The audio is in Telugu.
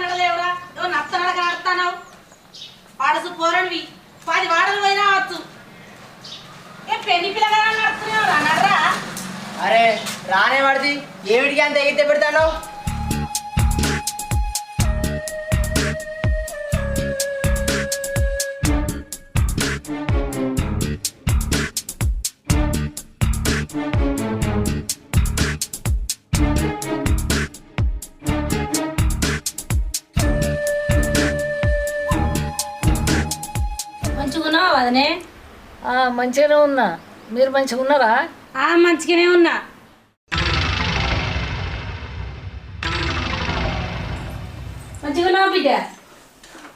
నడలేవురా? నువ్వు నచ్చ నడక నడుతున్నావు వాడసు పోరణివి పది వాడలు పోయినా అవచ్చు. ఏ పెళ్ళి పిల్లగా నడుస్తున్నావు రా నడరా? అరే రానే వాడిది. ఏమిటికి అంత ఎగితే పెడతావు మంచిగున్నావా వదనే? ఆ, మంచిగానే ఉన్నా. మీరు మంచిగా ఉన్నారా? మంచిగానే ఉన్నా. మంచిగున్నావా బిడ్డ?